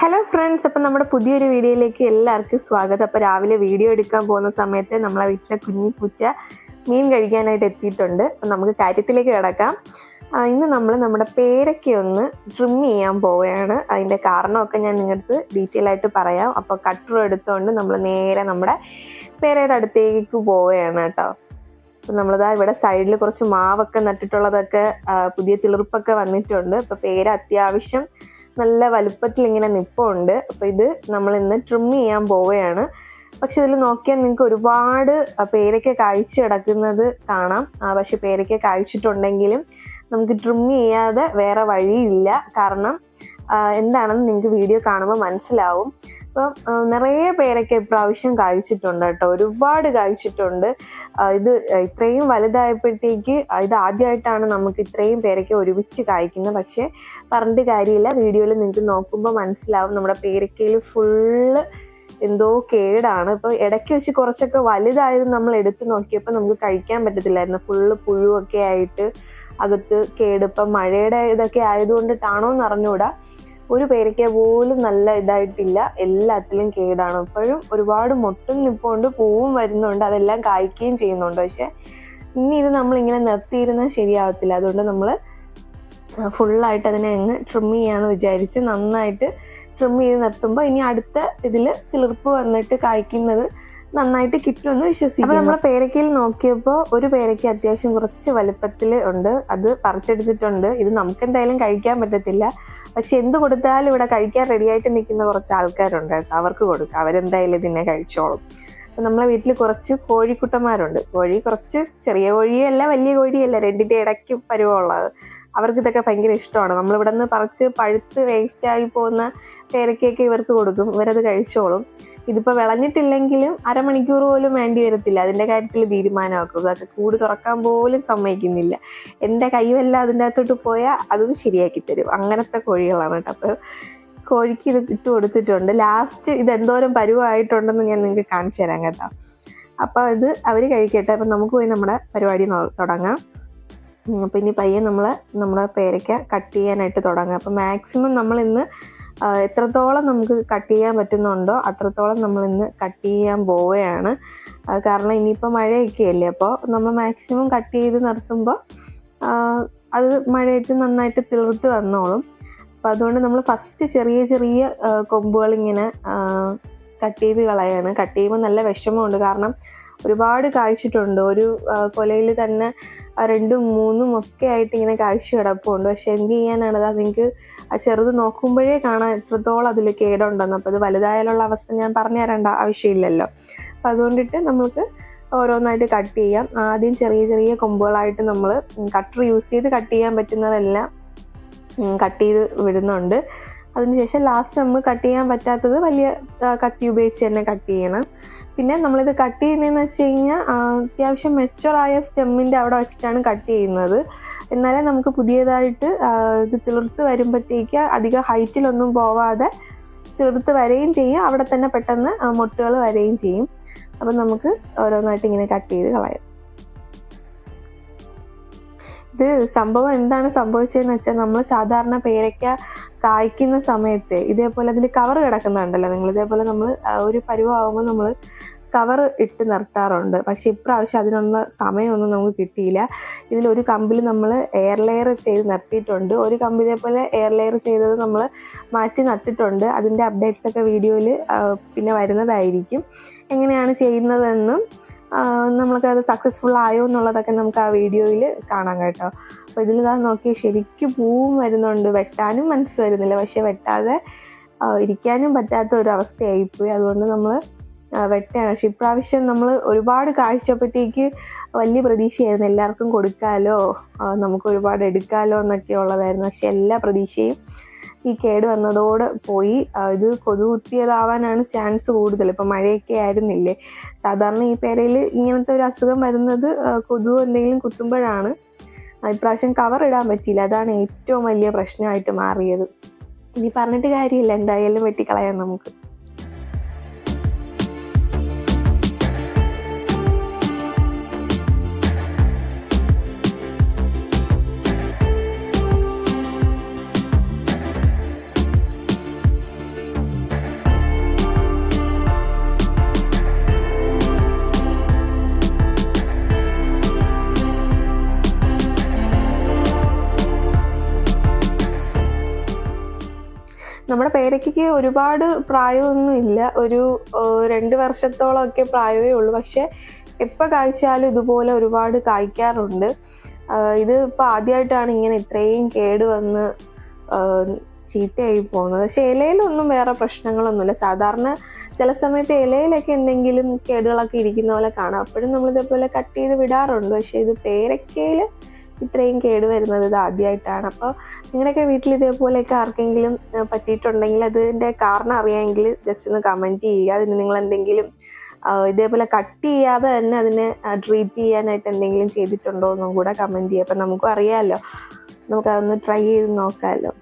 Hello friends അപ്പം നമ്മുടെ പുതിയൊരു വീഡിയോയിലേക്ക് എല്ലാവർക്കും സ്വാഗതം. അപ്പോൾ രാവിലെ വീഡിയോ എടുക്കാൻ പോകുന്ന സമയത്ത് നമ്മളെ വീട്ടിലെ കുഞ്ഞി പൂച്ച മീൻ കഴിക്കാനായിട്ട് എത്തിയിട്ടുണ്ട്. അപ്പം നമുക്ക് കാര്യത്തിലേക്ക് കിടക്കാം. ഇന്ന് നമ്മൾ നമ്മുടെ പേരൊക്കെ ഒന്ന് ട്രിം ചെയ്യാൻ പോവുകയാണ്. അതിന്റെ കാരണമൊക്കെ ഞാൻ നിങ്ങൾക്ക് ഡീറ്റെയിൽ ആയിട്ട് പറയാം. അപ്പോൾ കട്ടർ എടുത്തുകൊണ്ട് നമ്മൾ നേരെ നമ്മുടെ പേരയുടെ അടുത്തേക്ക് പോവുകയാണ് കേട്ടോ. അപ്പം നമ്മളിതാ ഇവിടെ സൈഡിൽ കുറച്ച് മാവൊക്കെ നട്ടിട്ടുള്ളതൊക്കെ പുതിയ തിളിർപ്പൊക്കെ വന്നിട്ടുണ്ട്. അപ്പോൾ പേര അത്യാവശ്യം നല്ല വലുപ്പത്തിൽ ഇങ്ങനെ നിപ്പുണ്ട്. അപ്പോൾ ഇത് നമ്മൾ ഇന്ന് ട്രിം ചെയ്യാൻ പോവുകയാണ്. പക്ഷെ ഇതിൽ നോക്കിയാൽ നിങ്ങൾക്ക് ഒരുപാട് പേരയ്ക്ക കായ്ച്ചു കിടക്കുന്നത് കാണാം. പക്ഷെ പേരയ്ക്ക കാഴ്ചിട്ടുണ്ടെങ്കിലും നമുക്ക് ട്രിം ചെയ്യാതെ വേറെ വഴിയില്ല. കാരണം എന്താണെന്ന് നിങ്ങൾക്ക് വീഡിയോ കാണുമ്പോൾ മനസ്സിലാവും. അപ്പം നിറയെ പേരൊക്കെ ഇപ്രാവശ്യം കഴിച്ചിട്ടുണ്ട് കേട്ടോ. ഒരുപാട് കഴിച്ചിട്ടുണ്ട് ഇത് ഇത്രയും വലുതായപ്പോഴത്തേക്ക് ഇത് ആദ്യമായിട്ടാണ് നമുക്ക് ഇത്രയും പേരൊക്കെ ഒരുമിച്ച് കായ്ക്കുന്നത്. പക്ഷേ പറഞ്ഞിട്ട് കാര്യമില്ല. വീഡിയോയിൽ നിങ്ങൾക്ക് നോക്കുമ്പോൾ മനസ്സിലാവും. നമ്മുടെ പേരക്കയിൽ ഫുള്ള് എന്തോ കേടാണ്. ഇപ്പോൾ ഇടയ്ക്ക് വെച്ച് കുറച്ചൊക്കെ വലുതായത് നമ്മൾ എടുത്തു നോക്കിയപ്പോൾ നമുക്ക് കഴിക്കാൻ പറ്റത്തില്ലായിരുന്നു. ഫുള്ള് പുഴുവൊക്കെ ആയിട്ട് അകത്ത് കേട്. ഇപ്പം മഴയുടെ ഇതൊക്കെ ആയതുകൊണ്ടിട്ടാണോ എന്ന് അറിഞ്ഞുകൂടാ ഒരു പേരയ്ക്ക പോലും നല്ല ഇതായിട്ടില്ല. എല്ലാത്തിലും കേടാണ്. ഇപ്പോഴും ഒരുപാട് മുട്ടും നിപ്പുണ്ട് പൂവും വരുന്നുണ്ട്. അതെല്ലാം കായ്ക്കുകയും ചെയ്യുന്നുണ്ട്. പക്ഷെ ഇനി ഇത് നമ്മൾ ഇങ്ങനെ നിർത്തിയിരുന്നാൽ ശരിയാവത്തില്ല. അതുകൊണ്ട് നമ്മൾ ഫുള്ളായിട്ട് അതിനെ അങ്ങ് ട്രിം ചെയ്യാന്ന് വിചാരിച്ച് നന്നായിട്ട് ട്രിം ചെയ്ത് നിർത്തുമ്പോൾ ഇനി അടുത്ത ഇതിൽ തിളിർപ്പ് വന്നിട്ട് കായ്ക്കുന്നത് നന്നായിട്ട് കിട്ടുമെന്ന് വിശ്വസിക്കും അപ്പോൾ നമ്മുടെ പേരക്കയിൽ നോക്കിയപ്പോൾ ഒരു പേരയ്ക്ക് അത്യാവശ്യം കുറച്ച് വലുപ്പത്തിൽ ഉണ്ട്. അത് പറിച്ചെടുത്തിട്ടുണ്ട്. ഇത് നമുക്ക് എന്തായാലും കഴിക്കാൻ പറ്റത്തില്ല. പക്ഷെ എന്ത് കൊടുത്താലും ഇവിടെ കഴിക്കാൻ റെഡിയായിട്ട് നിൽക്കുന്ന കുറച്ച് ആൾക്കാരുണ്ട് കേട്ടോ. അവർക്ക് കൊടുക്കാം. അവരെന്തായാലും ഇതിനെ കഴിച്ചോളും. അപ്പം നമ്മളെ വീട്ടിൽ കുറച്ച് കോഴിക്കുട്ടന്മാരുണ്ട്. കോഴി കുറച്ച് ചെറിയ കോഴിയല്ല വലിയ കോഴിയല്ല. രണ്ടിന്റെ ഇടയ്ക്ക് പരുവമുള്ളത്. അവർക്ക് ഇതൊക്കെ ഭയങ്കര ഇഷ്ടമാണ്. നമ്മളിവിടെ നിന്ന് പറിച്ച് പഴുത്ത് വേസ്റ്റ് ആയി പോകുന്ന പേരക്കയൊക്കെ ഇവർക്ക് കൊടുക്കും. ഇവരത് കഴിച്ചോളും. ഇതിപ്പോൾ വിളഞ്ഞിട്ടില്ലെങ്കിലും അരമണിക്കൂർ പോലും വേണ്ടി വരത്തില്ല. അതിന്റെ കാര്യത്തിൽ തീരുമാനമാക്കും അതൊക്കെ കൂട് തുറക്കാൻ പോലും സമ്മതിക്കുന്നില്ല. എന്റെ കൈവല്ല അതിന്റെ അകത്തോട്ട് പോയാൽ അതും ശരിയാക്കി തരും. അങ്ങനത്തെ കോഴികളാണ് കേട്ടോ. അപ്പോൾ കോഴിക്ക് ഇത് ഇട്ട് കൊടുത്തിട്ടുണ്ട്. ലാസ്റ്റ് ഇത് എന്തോരം പരുവായിട്ടുണ്ടെന്ന് ഞാൻ നിങ്ങൾക്ക് കാണിച്ചു തരാം കേട്ടോ. അപ്പോൾ ഇത് അവർ കഴിക്കട്ടെ. അപ്പം നമുക്ക് പോയി നമ്മുടെ പരിപാടി തുടങ്ങാം. അപ്പം ഇനി പയ്യെ നമ്മൾ നമ്മുടെ പേരയ്ക്ക കട്ട് ചെയ്യാനായിട്ട് തുടങ്ങാം. അപ്പം മാക്സിമം നമ്മൾ ഇന്ന് എത്രത്തോളം നമുക്ക് കട്ട് ചെയ്യാൻ പറ്റുന്നുണ്ടോ അത്രത്തോളം നമ്മൾ ഇന്ന് കട്ട് ചെയ്യാൻ പോവുകയാണ്. കാരണം ഇനിയിപ്പോൾ മഴയൊക്കെ അല്ലേ? അപ്പോൾ നമ്മൾ മാക്സിമം കട്ട് ചെയ്ത് നിർത്തുമ്പോൾ അത് മഴയത്ത് നന്നായിട്ട് തിളർത്ത് വന്നോളും. അപ്പം അതുകൊണ്ട് നമ്മൾ ഫസ്റ്റ് ചെറിയ ചെറിയ കൊമ്പുകൾ ഇങ്ങനെ കട്ട് ചെയ്ത് കളയാണ്. കട്ട് ചെയ്യുമ്പോൾ നല്ല വിഷമമുണ്ട്. കാരണം ഒരുപാട് കായ്ച്ചിട്ടുണ്ട്. ഒരു കൊലയിൽ തന്നെ രണ്ടും മൂന്നും ഒക്കെ ആയിട്ട് ഇങ്ങനെ കായ്ച്ചു കിടപ്പുണ്ട്. പക്ഷെ എന്ത് ചെയ്യാനാണ്? അത് നിങ്ങൾക്ക് ആ ചെറുത് നോക്കുമ്പോഴേ കാണാൻ എത്രത്തോളം അതിൽ കേടുണ്ടെന്ന്. അപ്പോൾ അത് വലുതായാലുള്ള അവസ്ഥ ഞാൻ പറഞ്ഞു തരേണ്ട ആവശ്യമില്ലല്ലോ. അപ്പം അതുകൊണ്ടിട്ട് നമുക്ക് ഓരോന്നായിട്ട് കട്ട് ചെയ്യാം. ആദ്യം ചെറിയ ചെറിയ കൊമ്പുകളായിട്ട് നമ്മൾ കട്ടർ യൂസ് ചെയ്ത് കട്ട് ചെയ്യാൻ പറ്റുന്നതെല്ലാം കട്ട് ചെയ്ത് വിടുന്നുണ്ട്. അതിനുശേഷം ലാസ്റ്റ് നമുക്ക് കട്ട് ചെയ്യാൻ പറ്റാത്തത് വലിയ കത്തി ഉപയോഗിച്ച് തന്നെ കട്ട് ചെയ്യണം. പിന്നെ നമ്മളിത് കട്ട് ചെയ്യുന്നതെന്ന് വെച്ച് കഴിഞ്ഞാൽ അത്യാവശ്യം മെച്ചുവറായ സ്റ്റെമ്മിന്റെ അവിടെ വെച്ചിട്ടാണ് കട്ട് ചെയ്യുന്നത്. എന്നാലേ നമുക്ക് പുതിയതായിട്ട് ഇത് തിളിർത്ത് വരുമ്പോഴത്തേക്ക് അധികം ഹൈറ്റിലൊന്നും പോവാതെ തിളിർത്ത് വരികയും ചെയ്യും. അവിടെ തന്നെ പെട്ടെന്ന് മുട്ടുകൾ വരികയും ചെയ്യും. അപ്പം നമുക്ക് ഓരോന്നായിട്ട് ഇങ്ങനെ കട്ട് ചെയ്ത് കളയാം. ഇത് സംഭവം എന്താണ് സംഭവിച്ചതെന്ന് വെച്ചാൽ നമ്മൾ സാധാരണ പേരയ്ക്ക കായ്ക്കുന്ന സമയത്ത് ഇതേപോലെ അതിൽ കവർ കിടക്കുന്നുണ്ടല്ലോ. നിങ്ങൾ ഇതേപോലെ നമ്മൾ ഒരു പരുവാകുമ്പോൾ നമ്മൾ കവർ ഇട്ട് നിർത്താറുണ്ട്. പക്ഷെ ഇപ്രാവശ്യം അതിനുള്ള സമയമൊന്നും നമുക്ക് കിട്ടിയില്ല. ഇതിൽ ഒരു കമ്പിൽ നമ്മൾ എയർ ലെയർ ചെയ്ത് നിർത്തിയിട്ടുണ്ട്. ഒരു കമ്പി ഇതേപോലെ എയർ ലെയർ ചെയ്തത് നമ്മൾ മാറ്റി നട്ടിട്ടുണ്ട്. അതിന്റെ അപ്ഡേറ്റ്സ് ഒക്കെ വീഡിയോയിൽ പിന്നെ വരുന്നതായിരിക്കും. എങ്ങനെയാണ് ചെയ്യുന്നതെന്നും ആ, അത് സക്സസ്ഫുൾ ആയോ എന്നുള്ളതൊക്കെ നമുക്ക് ആ വീഡിയോയിൽ കാണാം കേട്ടോ. അപ്പോൾ ഇതിൽ ഇതാ നോക്കി ശരിക്കും പൂവും വരുന്നുണ്ട്. വെട്ടാനും മനസ്സ് വരുന്നില്ല. പക്ഷെ വെട്ടാതെ ഇരിക്കാനും പറ്റാത്ത ഒരു അവസ്ഥയായിപ്പോയി. അതുകൊണ്ട് നമ്മൾ വെട്ടാണ്. പക്ഷെ ഇപ്രാവശ്യം നമ്മൾ ഒരുപാട് കാഴ്ചപ്പോഴത്തേക്ക് വലിയ പ്രതീക്ഷയായിരുന്നു. എല്ലാവർക്കും കൊടുക്കാലോ നമുക്ക് ഒരുപാട് എടുക്കാലോ എന്നൊക്കെ ഉള്ളതായിരുന്നു. പക്ഷെ എല്ലാ പ്രതീക്ഷയും ഈ കേട് വന്നതോടെ പോയി ഇത് കൊതു കുത്തിയതാവാനാണ് ചാൻസ് കൂടുതൽ. ഇപ്പം മഴയൊക്കെ ആയിരുന്നില്ലേ? സാധാരണ ഈ പേരയിൽ ഇങ്ങനത്തെ ഒരു അസുഖം വരുന്നത് കൊതു എന്തെങ്കിലും കുത്തുമ്പോഴാണ്. ഇപ്രാവശ്യം കവർ ഇടാൻ പറ്റിയില്ല. അതാണ് ഏറ്റവും വലിയ പ്രശ്നമായിട്ട് മാറിയത്. ഇനി പറഞ്ഞിട്ട് കാര്യമില്ല. എന്തായാലും വെട്ടിക്കളയാം നമുക്ക്. നമ്മുടെ പേരയ്ക്ക് ഒരുപാട് പ്രായമൊന്നും ഇല്ല. ഒരു രണ്ട് വർഷത്തോളം ഒക്കെ പ്രായമേ ഉള്ളൂ. പക്ഷെ എപ്പോൾ കായ്ച്ചാലും ഇതുപോലെ ഒരുപാട് കായ്ക്കാറുണ്ട്. ഇത് ഇപ്പോൾ ആദ്യമായിട്ടാണ് ഇങ്ങനെ ഇത്രയും കേട് വന്ന് ചീത്തയായി പോകുന്നത്. പക്ഷെ ഇലയിലൊന്നും വേറെ പ്രശ്നങ്ങളൊന്നുമില്ല. സാധാരണ ചില സമയത്ത് ഇലയിലൊക്കെ എന്തെങ്കിലും കേടുകളൊക്കെ ഇരിക്കുന്ന പോലെ കാണാം. അപ്പോഴും നമ്മളിതേപോലെ കട്ട് ചെയ്ത് വിടാറുണ്ട്. പക്ഷേ ഇത് പേരക്കയിൽ ഇത്രയും കേട് വരുന്നത് ഇത് ആദ്യമായിട്ടാണ് അപ്പോൾ നിങ്ങളുടെയൊക്കെ വീട്ടിൽ ഇതേപോലെയൊക്കെ ആർക്കെങ്കിലും പറ്റിയിട്ടുണ്ടെങ്കിൽ അതിന്റെ കാരണം അറിയാമെങ്കിൽ ജസ്റ്റ് ഒന്ന് കമന്റ് ചെയ്യുക. അതിന് നിങ്ങൾ എന്തെങ്കിലും ഇതേപോലെ കട്ട് ചെയ്യാതെ തന്നെ അതിനെ ട്രീറ്റ് ചെയ്യാനായിട്ട് എന്തെങ്കിലും ചെയ്തിട്ടുണ്ടോ എന്നും കൂടെ കമന്റ് ചെയ്യുക. അപ്പം നമുക്കും അറിയാമല്ലോ. നമുക്കതൊന്ന് ട്രൈ ചെയ്ത് നോക്കാമല്ലോ.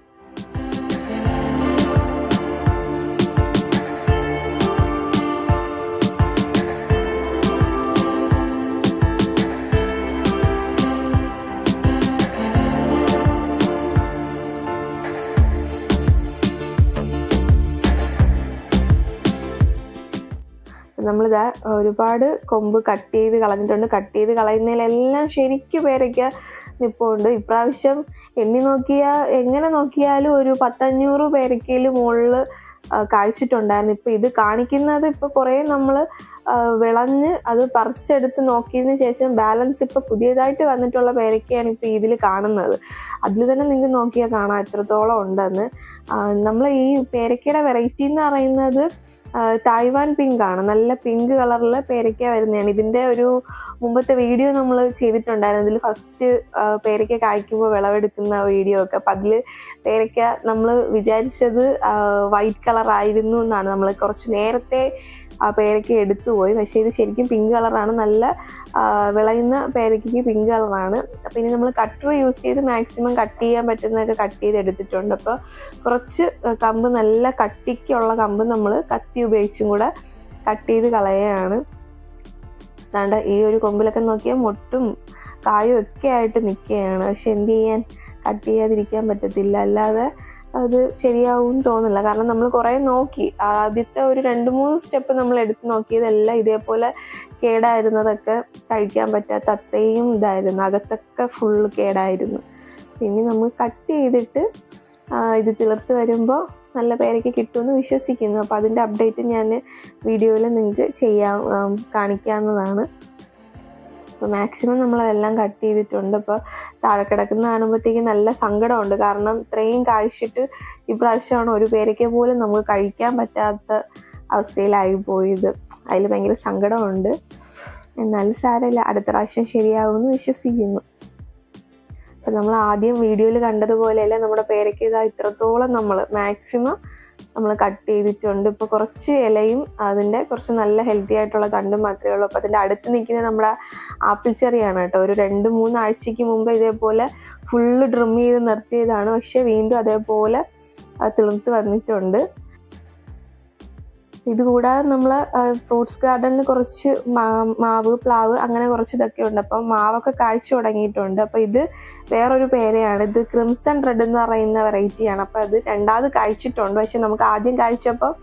നമ്മളിതാ ഒരുപാട് കൊമ്പ് കട്ട് ചെയ്ത് കളഞ്ഞിട്ടുണ്ട്. കട്ട് ചെയ്ത് കളയുന്നതിലെല്ലാം ശരിക്കും പേരയ്ക്ക നിപ്പുണ്ട്. ഇപ്രാവശ്യം എണ്ണി നോക്കിയാൽ എങ്ങനെ നോക്കിയാലും ഒരു പത്തഞ്ഞൂറ് പേരക്കയിൽ മുകളിൽ കായ്ച്ചിട്ടുണ്ടായിരുന്നു ഇപ്പം ഇത് കാണിക്കുന്നത് ഇപ്പോൾ കുറേ നമ്മൾ വിളഞ്ഞ് അത് പറിച്ചെടുത്ത് നോക്കിയതിന് ശേഷം ബാലൻസ് ഇപ്പം പുതിയതായിട്ട് വന്നിട്ടുള്ള പേരക്കയാണ് ഇപ്പോൾ ഇതിൽ കാണുന്നത്. അതിൽ തന്നെ നിങ്ങൾക്ക് നോക്കിയാൽ കാണാം എത്രത്തോളം ഉണ്ടെന്ന്. നമ്മൾ ഈ പേരക്കയുടെ വെറൈറ്റി എന്ന് പറയുന്നത് തായ്വാൻ പിങ്ക് ആണ്. നല്ല പിങ്ക് കളറിൽ പേരക്ക വരുന്നതാണ്. ഇതിന്റെ ഒരു മുമ്പത്തെ വീഡിയോ നമ്മൾ ചെയ്തിട്ടുണ്ടായിരുന്നു. ഇതിൽ ഫസ്റ്റ് പേരയ്ക്ക കായ്ക്കുമ്പോൾ വിളവെടുക്കുന്ന വീഡിയോ ഒക്കെ. അതിൽ പേരയ്ക്ക നമ്മൾ വിചാരിച്ചത് വൈറ്റ് കളർ ആയിരുന്നു എന്നാണ്. നമ്മൾ കുറച്ച് നേരത്തെ പേരയ്ക്ക എടുത്തുപോയി പക്ഷേ ഇത് ശരിക്കും പിങ്ക് കളറാണ് നല്ല വിളയുന്ന പേരയ്ക്ക് പിങ്ക് കളറാണ് അപ്പം ഇനി നമ്മൾ കട്ടർ യൂസ് ചെയ്ത് മാക്സിമം കട്ട് ചെയ്യാൻ പറ്റുന്നതൊക്കെ കട്ട് ചെയ്ത് എടുത്തിട്ടുണ്ട് അപ്പോൾ കുറച്ച് കമ്പ് നല്ല കട്ടിക്കുള്ള കമ്പ് നമ്മൾ കത്തി ഉപയോഗിച്ചും കൂടെ കട്ട് ചെയ്ത് കളയുകയാണ്. അതാണ്ട് ഈ ഒരു കൊമ്പിലൊക്കെ നോക്കിയാൽ മുട്ടും കായും ഒക്കെ ആയിട്ട് നിൽക്കുകയാണ് പക്ഷെ എന്ത് ചെയ്യാൻ? കട്ട് ചെയ്യാതിരിക്കാൻ പറ്റത്തില്ല. അല്ലാതെ അത് ശരിയാവും തോന്നില്ല കാരണം നമ്മൾ കുറേ നോക്കി. ആദ്യത്തെ ഒരു രണ്ട് മൂന്ന് സ്റ്റെപ്പ് നമ്മൾ എടുത്ത് നോക്കിയതെല്ലാം ഇതേപോലെ കേടായിരുന്നതൊക്കെ കഴിക്കാൻ പറ്റാത്ത അത്രയും ഇതായിരുന്നു. അകത്തൊക്കെ ഫുള്ള് കേടായിരുന്നു. പിന്നെ നമ്മൾ കട്ട് ചെയ്തിട്ട് ഇത് തിളർത്ത് വരുമ്പോൾ നല്ല പേരൊക്കെ കിട്ടുമെന്ന് വിശ്വസിക്കുന്നു. അപ്പോൾ അതിന്റെ അപ്ഡേറ്റ് ഞാൻ വീഡിയോയിൽ നിങ്ങൾക്ക് ചെയ്യാം കാണിക്കാവുന്നതാണ്. അപ്പോൾ മാക്സിമം നമ്മളതെല്ലാം കട്ട് ചെയ്തിട്ടുണ്ട്. അപ്പോൾ താഴെ കിടക്കുന്ന കാണുമ്പോഴത്തേക്ക് നല്ല സങ്കടമുണ്ട്. കാരണം ഇത്രയും കാഴ്ചിട്ട് ഇപ്രാവശ്യമാണ് ഒരു പേരൊക്കെ പോലും നമുക്ക് കഴിക്കാൻ പറ്റാത്ത അവസ്ഥയിലായി പോയത്. അതിൽ ഭയങ്കര സങ്കടമുണ്ട്. എന്നാലും സാരമില്ല. അടുത്ത പ്രാവശ്യം ശരിയാകുമെന്ന് വിശ്വസിക്കുന്നു. അപ്പം നമ്മൾ ആദ്യം വീഡിയോയിൽ കണ്ടതുപോലെയല്ല നമ്മുടെ പേരയ്ക്ക് ഇതാ ഇത്രത്തോളം നമ്മൾ മാക്സിമം നമ്മൾ കട്ട് ചെയ്തിട്ടുണ്ട്. ഇപ്പോൾ കുറച്ച് ഇലയും അതിന്റെ കുറച്ച് നല്ല ഹെൽത്തി ആയിട്ടുള്ള തണ്ടും മാത്രമേ ഉള്ളൂ. അപ്പോൾ അതിന്റെ അടുത്ത് നിൽക്കുന്ന നമ്മുടെ ആപ്പിൾ ചെറിയാണ് കേട്ടോ. ഒരു രണ്ട് മൂന്ന് ആഴ്ചയ്ക്ക് മുമ്പ് ഇതേപോലെ ഫുള്ള് ഡ്രിം ചെയ്ത് നിർത്തിയതാണ്. പക്ഷേ വീണ്ടും അതേപോലെ അത് തിളിർത്ത് വന്നിട്ടുണ്ട്. ഇതുകൂടാതെ നമ്മൾ ഫ്രൂട്ട്സ് ഗാർഡനിൽ കുറച്ച് മാവ് പ്ലാവ് അങ്ങനെ കുറച്ച് ഇതൊക്കെ ഉണ്ട്. അപ്പം മാവൊക്കെ കായ്ച്ചു തുടങ്ങിയിട്ടുണ്ട്. അപ്പം ഇത് വേറൊരു പേരെയാണ്. ഇത് ക്രിംസൺ റെഡ് എന്ന് പറയുന്ന വെറൈറ്റിയാണ് അപ്പം അത് രണ്ടാമത് കായ്ച്ചിട്ടുണ്ട്. പക്ഷെ നമുക്ക് ആദ്യം കായ്ച്ചപ്പോൾ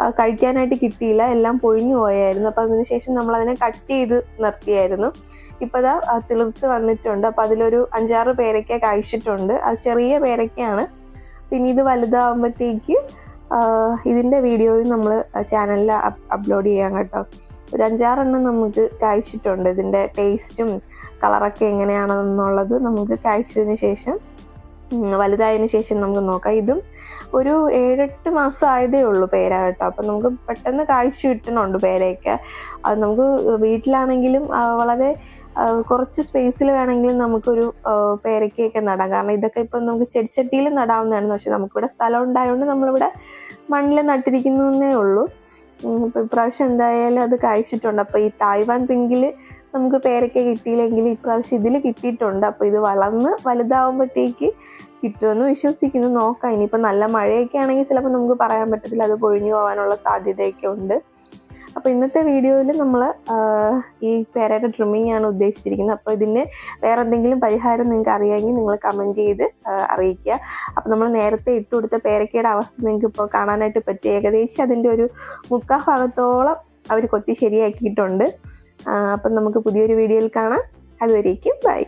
ആ, കഴിക്കാനായിട്ട് കിട്ടിയില്ല. എല്ലാം പൊഴിഞ്ഞു പോയായിരുന്നു. അപ്പം അതിന് ശേഷം നമ്മൾ അതിനെ കട്ട് ചെയ്ത് നിർത്തിയായിരുന്നു. ഇപ്പം ആ, തിളിർത്ത് വന്നിട്ടുണ്ട്. അപ്പം അതിലൊരു അഞ്ചാറ് പേരയ്ക്ക കായ്ച്ചിട്ടുണ്ട്. അത് ചെറിയ പേരയ്ക്കയാണ് പിന്നെ ഇത് വലുതാകുമ്പോഴത്തേക്ക് ഇതിന്റെ വീഡിയോയും നമ്മൾ ചാനലിൽ അപ്ലോഡ് ചെയ്യാം കേട്ടോ. ഒരു അഞ്ചാറെണ്ണം നമുക്ക് കായ്ച്ചിട്ടുണ്ട്. ഇതിന്റെ ടേസ്റ്റും കളറൊക്കെ എങ്ങനെയാണെന്നുള്ളത് നമുക്ക് കായ്ച്ചതിന് ശേഷം വലുതായതിനു ശേഷം നമുക്ക് നോക്കാം. ഇതും ഒരു ഏഴെട്ട് മാസം ആയതേ ഉള്ളൂ പേര കേട്ടോ. അപ്പം നമുക്ക് പെട്ടെന്ന് കായ്ച്ചു കിട്ടണുണ്ട് പേരയൊക്കെ. അത് നമുക്ക് വീട്ടിലാണെങ്കിലും വളരെ കുറച്ച് സ്പേസിൽ വേണമെങ്കിലും നമുക്കൊരു പേരക്കയൊക്കെ നടാം. കാരണം ഇതൊക്കെ ഇപ്പം നമുക്ക് ചെടിച്ചട്ടിയിൽ നടാവുന്നതാണ്. പക്ഷെ നമുക്കിവിടെ സ്ഥലം ഉണ്ടായതുകൊണ്ട് നമ്മളിവിടെ മണ്ണിൽ നട്ടിരിക്കുന്നേ ഉള്ളൂ. ഇപ്പം ഇപ്രാവശ്യം എന്തായാലും അത് കായ്ച്ചിട്ടുണ്ട്. അപ്പോൾ ഈ തായ്വാൻ പിങ്കിൽ നമുക്ക് പേരയ്ക്ക കിട്ടിയില്ലെങ്കിൽ ഇപ്രാവശ്യം ഇതിൽ കിട്ടിയിട്ടുണ്ട്. അപ്പോൾ ഇത് വളർന്ന് വലുതാവുമ്പോഴത്തേക്ക് കിട്ടുമെന്ന് വിശ്വസിക്കുന്നു. നോക്കാം. ഇനിയിപ്പോൾ നല്ല മഴയൊക്കെ ആണെങ്കിൽ ചിലപ്പോൾ നമുക്ക് പറയാൻ പറ്റത്തില്ല. അത് പൊഴിഞ്ഞു പോകാനുള്ള സാധ്യതയൊക്കെ ഉണ്ട്. അപ്പോൾ ഇന്നത്തെ വീഡിയോയിൽ നമ്മൾ ഈ പേരയുടെ ട്രിമ്മിങ് ആണ് ഉദ്ദേശിച്ചിരിക്കുന്നത്. അപ്പോൾ ഇതിന് വേറെ എന്തെങ്കിലും പരിഹാരം നിങ്ങൾക്ക് അറിയാമെങ്കിൽ നിങ്ങൾ കമന്റ് ചെയ്ത് അറിയിക്കുക. അപ്പോൾ നമ്മൾ നേരത്തെ ഇട്ട് കൊടുത്ത പേരക്കയുടെ അവസ്ഥ നിങ്ങൾക്ക് ഇപ്പോൾ കാണാനായിട്ട് പറ്റി. ഏകദേശം അതിന്റെ ഒരു മുക്കാ ഭാഗത്തോളം അവർ കൊത്തി ശരിയാക്കിയിട്ടുണ്ട്. അപ്പം നമുക്ക് പുതിയൊരു വീഡിയോയിൽ കാണാം. അതുവരേക്കും ബൈ.